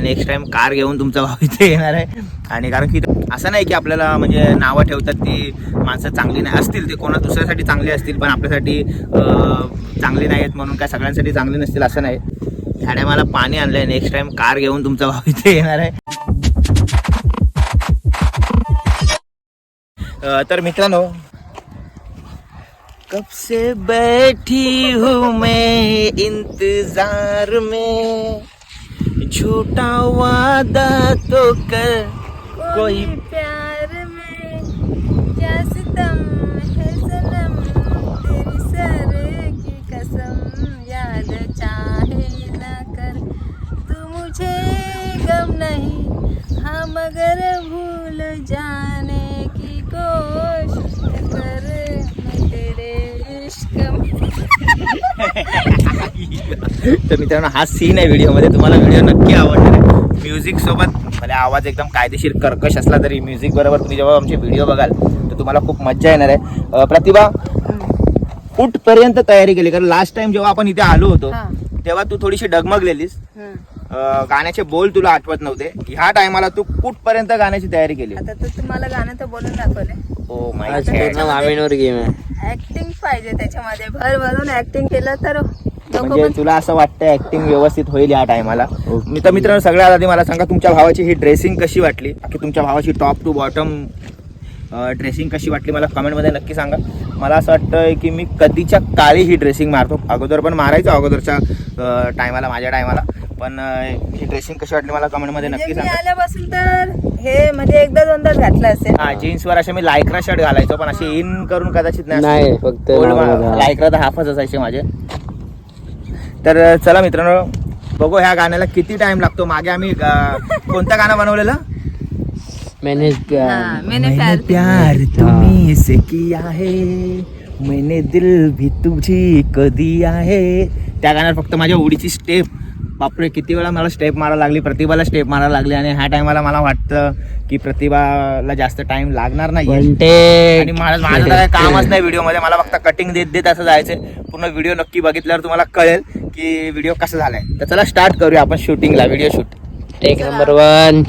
Next time car घेऊन तुमचा भाऊ इथे येणार आहे. आणि कारण की असं नाही की आपल्याला म्हणजे नावं ठेवतात ती माणसं चांगली नाही असतील ते कोणा दुसऱ्यासाठी चांगली असतील पण आपल्यासाठी चांगली नाही आहेत म्हणून काय सगळ्यांसाठी चांगली नसतील असं नाही. ह्या टायमाला पाणी आणलंय नेक्स्ट टाइम कार घेऊन तुमचा भाऊ इथे येणार आहे. तर मित्रांनो कब से बैठी हूँ मैं इंतजार में? झूठा वादा तो कर। कोई प्यार में क्या सितम है सनम तेरी सर की कसम याद चाहे न कर तू मुझे गम नहीं हाँ मगर भूल जाने की कोशिश कर मैं तेरे इश्क में तर मित्रांनो हा सीन आहे व्हिडिओमध्ये. तुम्हाला व्हिडिओ नक्की आवडणार आहे. म्युझिक सोबत म्हणजे आवाज एकदम कायदेशीर कर्कश असला तरी म्युझिक बरोबर तुम्ही जेव्हा आमचे व्हिडिओ बघाल तर तुम्हाला खूप मज्जा येणार आहे. प्रतिभा कुठपर्यंत तयारी केली? कारण लास्ट टाइम जेव्हा आपण इथे आलो होतो हा. तेव्हा तू थोडीशी डगमगलेलीस. हं. गाण्याचे बोल तुला आठवत नव्हते. ह्या टायमाला तू कुठपर्यंत गाण्याची तयारी केली? आता तर तुम्हाला गाणं तर बोलून दाखवले ओ माय आहे. ऍक्टिंग पाहिजे त्याच्यामध्ये. भर भरून ऍक्टिंग केलं तर म्हणजे तुला असं वाटतं ऍक्टिंग व्यवस्थित होईल या टायमाला मी तर मित्रांनो सगळ्यात आधी मला सांगा तुमच्या भावाची ही ड्रेसिंग कशी वाटली? की तुमच्या भावाची टॉप टू बॉटम ड्रेसिंग कशी वाटली? मला कमेंटमध्ये नक्की सांगा. मला असं वाटतं की मी कधीच्या काळी ही ड्रेसिंग मारतो. अगोदर पण मारायचो अगोदरच्या टायमाला माझ्या टायमाला पण ही ड्रेसिंग कशी वाटली मला कमेंटमध्ये म्हणजे नक्की मी सांगा. आल्यापासून तर हे म्हणजे एकदा दोनदाच घातलं असेल. हा जीन्सवर असे मी लायक्रा शर्ट घालायचो पण असे इन करून कदाचित नाही फक्त. लायक्रा तर हाफच असायचे माझे. तर चला मित्रांनो बघू ह्या गाण्याला किती टाइम लागतो. मागे आम्ही कोणतं गाणं बनवलेलं? मैंने प्यार मैंने प्यार तुम्ही. से किया है मैंने दिल भी तुझी को दिया है. त्या गाण्यात फक्त माझ्या उडीची स्टेप बापरे किती वेळा मला स्टेप मारायला लागली प्रतिभाला स्टेप मारायला लागली आणि ह्या टायमाला मला वाटतं की प्रतिभाला जास्त टाइम लागणार नाही आणि मला माझं कामच नाही व्हिडिओमध्ये. मला फक्त कटिंग देत देत असं जायचं पूर्ण व्हिडिओ नक्की बघितल्यावर तुम्हाला कळेल की व्हिडिओ कसा झालाय? तर चला स्टार्ट करूया आपण शूटिंगला video shoot take number one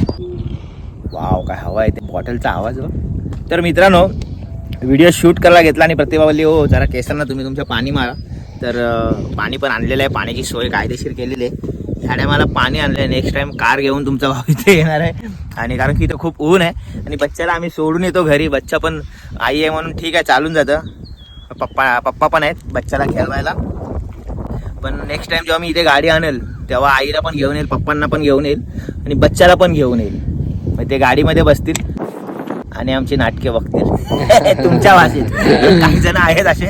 wow काय हवा आहे ते. बॉटलचा आवाज हो. तर मित्रांनो व्हिडिओ शूट करायला घेतला आणि प्रतिभावली हो जरा केसांना तुम्ही तुमचं पाणी मारा. तर पाणी पण आणलेलं आहे. पाण्याची सोय कायदेशीर केलेली आहे. ह्या टायमाला पाणी आणलं आहे नेक्स्ट टाइम कार घेऊन तुमचा भाऊ इथे येणार आहे. आणि कारण की इथं खूप ऊन आहे. आणि बच्चाला आम्ही सोडून येतो घरी. बच्चा पण आई आहे म्हणून ठीक आहे चालून जातं. पप्पा पप्पा पण आहेत. बच्चाला खेळवायला. पण नेक्स्ट टाइम जेव्हा मी इथे गाडी आणेल तेव्हा आईला पण घेऊन येईल पप्पांना पण घेऊन येईल आणि बच्चाला पण घेऊन येईल. मग ते गाडीमध्ये बसतील आणि आमची नाटके बघतील. तुमच्या भाषेत. काही जण आहेत असे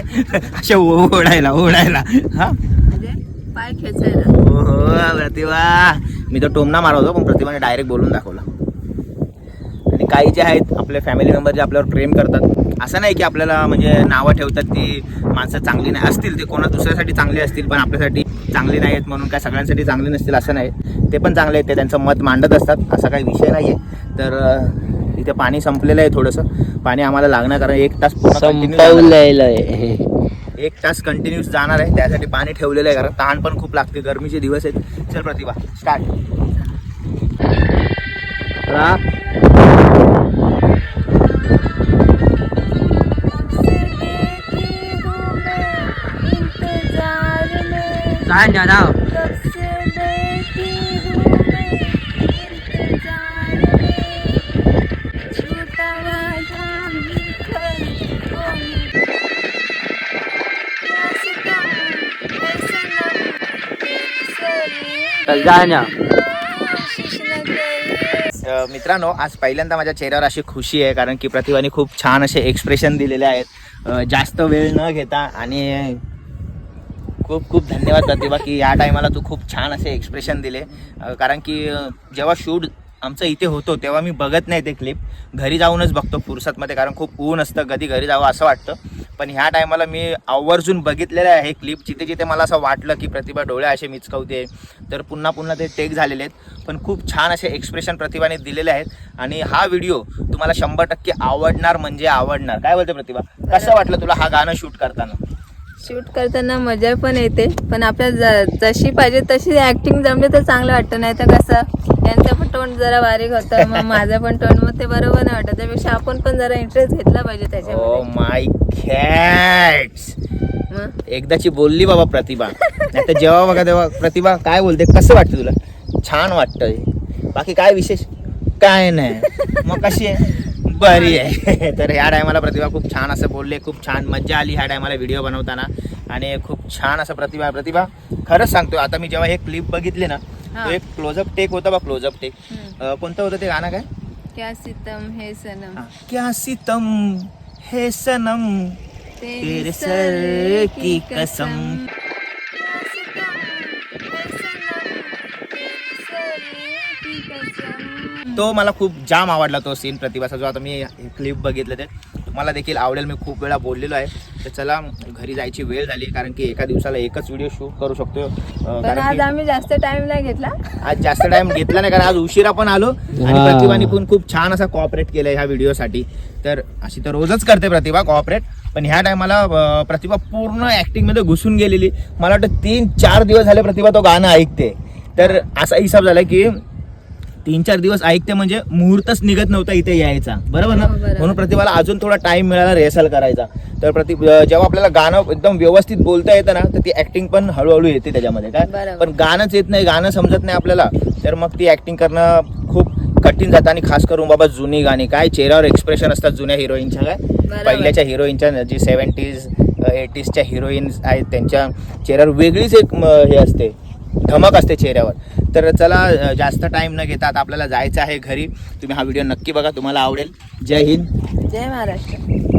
असे ओढायला ओढायला. हा? म्हणजे पाय खेचायला. हो हो प्रतिभा. मी तो टोमना मारवतो पण प्रतिभाने डायरेक्ट बोलून दाखवला. आणि काही जे आहेत आपले फॅमिली मेंबर जे आपल्यावर प्रेम करतात असं नाही की आपल्याला म्हणजे नावं ठेवतात ती माणसं चांगली नाही असतील ते कोणा दुसऱ्यासाठी चांगली असतील पण आपल्यासाठी चांगली नाही आहेत म्हणून काय सगळ्यांसाठी चांगली नसतील असं नाही. ते पण चांगले आहेत ते त्यांचं मत मांडत असतात असा काही विषय नाही आहे. तर इथे पाणी संपलेलं आहे थोडंसं. पाणी आम्हाला लागणार कारण एक तास आहे. एक तास कंटिन्यूस जाणार आहे त्यासाठी पाणी ठेवलेलं आहे कारण तहान पण खूप लागते गरमीचे दिवस आहेत. चल प्रतिभा स्टार्ट काय करी अ, मित्रांनो आज पहिल्यांदा माझ्या चेहऱ्यावर अशी खुशी आहे कारण की प्रतिभाने खूप छान असे एक्सप्रेशन दिलेले आहेत. जास्त वेळ न घेता आणि खूप खूप धन्यवाद प्रतिभा की या टायमाला तू खूप छान असे एक्सप्रेशन दिले. कारण की जेव्हा शूट आमचं इथे होतो तेव्हा मी बघत नाही ते क्लिप घरी जाऊनच बघतो फुरसतमध्ये कारण खूप ऊन असतं कधी घरी जावं असं वाटतं. पण ह्या टायमाला मी आवर्जून बघितलेलं आहे क्लिप जिथे जिथे मला असं वाटलं की प्रतिभा डोळे असे मिचकवते तर पुन्हा पुन्हा ते टेक झालेले आहेत. पण खूप छान असे एक्सप्रेशन प्रतिभाने दिलेले आहेत. आणि हा व्हिडिओ तुम्हाला शंभर टक्के आवडणार म्हणजे आवडणार. काय बोलते प्रतिभा? कसं वाटलं तुला हा गाणं शूट करताना? शूट करताना मजा पण येते पण आपल्या जशी पाहिजे तशी ऍक्टिंग जमली तर चांगलं वाटतं नाही तर कसं त्यांचं पण तोंड जरा बारीक होतं मग माझं पण तोंड मग ते बरोबर नाही वाटत. त्यापेक्षा आपण पण जरा इंटरेस्ट घेतला पाहिजे ओ त्याच्यामध्ये माय कॅट्स मग? एकदाची बोलली बाबा प्रतिभा. तर जेव्हा बघा तेव्हा प्रतिभा काय बोलते कसं वाटतं तुला? छान वाटतंय. बाकी काय विशेष? काय नाही. मग कशी आहे? बरी आहे. तर ह्या टायमाला प्रतिभा खूप छान असं बोलले खूप छान मजा आली ह्या टायमाला व्हिडिओ बनवताना. आणि खूप छान असं प्रतिभा प्रतिभा खरंच सांगतो आता मी जेव्हा हे क्लिप बघितली ना. तो एक क्लोजअप टेक होता बा क्लोजअप टेक. कोणतं होतं ते गाणं काय? क्या सितम हे सनम. क्या सितम हे सनम? तेरे सर की कसम. तो मला खूप जाम आवडला तो सीन प्रतिभाचा जो आता मी क्लिप बघितलं ते. तुम्हाला देखील आवडेल मी खूप वेळा बोललेलो आहे. तर चला घरी जायची वेळ झाली कारण की एका दिवसाला एकच व्हिडिओ शूट करू शकतो पण आज आम्ही जास्त टाइम नाही घेतला. आज जास्त टाइम घेतला नाही कारण आज उशिरा पण आलो. आणि. प्रतिभाने पण खूप छान असा कॉपरेट केलंय ह्या व्हिडिओसाठी तर अशी तर रोजच करते प्रतिभा कॉपरेट पण ह्या टायमाला प्रतिभा पूर्ण ऍक्टिंगमध्ये घुसून गेलेली. मला वाटतं तीन चार दिवस झाले प्रतिभा तो गाणं ऐकते. तर असा हिसाब झाला की तीन चार दिवस ऐकते म्हणजे मुहूर्तच निघत नव्हता इथे यायचा. बरोबर ना? हो. म्हणून प्रतिभाला अजून थोडा टाइम मिळाला रिहर्सल करायचा. तर प्रति जेव्हा आपल्याला गाणं एकदम व्यवस्थित बोलता येतं ना तर ती ऍक्टिंग पण हळूहळू येते त्याच्यामध्ये. काय. पण गाणंच येत नाही गाणं समजत नाही आपल्याला. तर मग ती ऍक्टिंग करणं खूप कठीण जातं आणि खास करून बाबा जुनी गाणी. काय? चेहऱ्यावर एक्सप्रेशन असतात जुन्या हिरोईनच्या काय. पहिल्याच्या हिरोईनच्या जी सेवन्टीज एटीजच्या हिरोईन्स आहेत त्यांच्या चेहऱ्यावर वेगळीच एक हे असते. धमक असते चेहऱ्यावर. तर चला जास्त टाइम न घेता आता आपल्याला जायचं आहे घरी. तुम्ही हा व्हिडिओ नक्की बघा तुम्हाला आवडेल. जय हिंद. जय महाराष्ट्र.